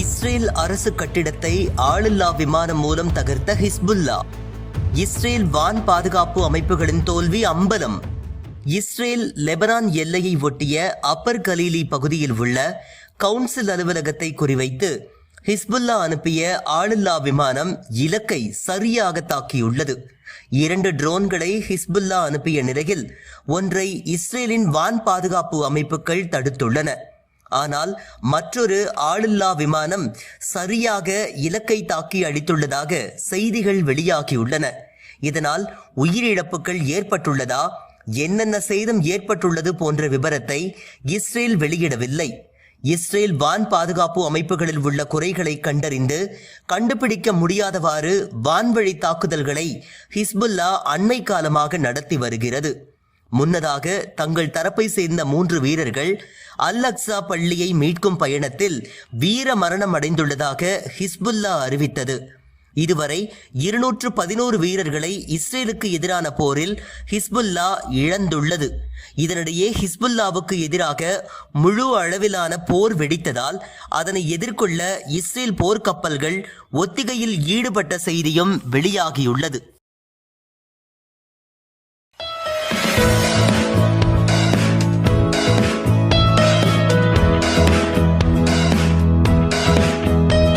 Israel அரசு கட்டிடத்தை ஆளில்லா விமானம் மூலம் தகர்த்த ஹிஸ்புல்லா. இஸ்ரேல் வான் பாதுகாப்பு அமைப்புகளின் தோல்வி அம்பலம். இஸ்ரேல் லெபனான் எல்லையை ஒட்டிய அப்பர் கலீலி பகுதியில் உள்ள கவுன்சில் அலுவலகத்தை குறிவைத்து ஹிஸ்புல்லா அனுப்பிய ஆளில்லா விமானம் இலக்கை சரியாக தாக்கியுள்ளது. இரண்டு ட்ரோன்களை ஹிஸ்புல்லா அனுப்பிய நிலையில் ஒன்றை இஸ்ரேலின் வான் பாதுகாப்பு அமைப்புகள் தடுத்துள்ளன. ஆனால் மற்றொரு ஆளில்லா விமானம் சரியாக இலக்கை தாக்கி அடித்துள்ளதாக செய்திகள் வெளியாகியுள்ளன. இதனால் உயிரிழப்புகள் ஏற்பட்டுள்ளதா என்னென்ன சேதம் ஏற்பட்டுள்ளது போன்ற விவரத்தை இஸ்ரேல் வெளியிடவில்லை. இஸ்ரேல் வான் பாதுகாப்பு அமைப்புகளில் உள்ள குறைகளை கண்டறிந்து கண்டுபிடிக்க முடியாதவாறு வான்வழி தாக்குதல்களை ஹிஸ்புல்லா அண்மை காலமாக நடத்தி வருகிறது. முன்னதாக தங்கள் தரப்பை சேர்ந்த மூன்று வீரர்கள் அல் அக்ஸா பள்ளியை மீட்கும் பயணத்தில் வீர மரணம் அடைந்துள்ளதாக ஹிஸ்புல்லா அறிவித்தது. இதுவரை இருநூற்று பதினோரு வீரர்களை இஸ்ரேலுக்கு எதிரான போரில் ஹிஸ்புல்லா இழந்துள்ளது. இதனிடையே ஹிஸ்புல்லாவுக்கு எதிராக முழு அளவிலான போர் வெடித்ததால் அதனை எதிர்கொள்ள இஸ்ரேல் போர்க்கப்பல்கள் ஒத்திகையில் ஈடுபட்ட செய்தியும் வெளியாகியுள்ளது.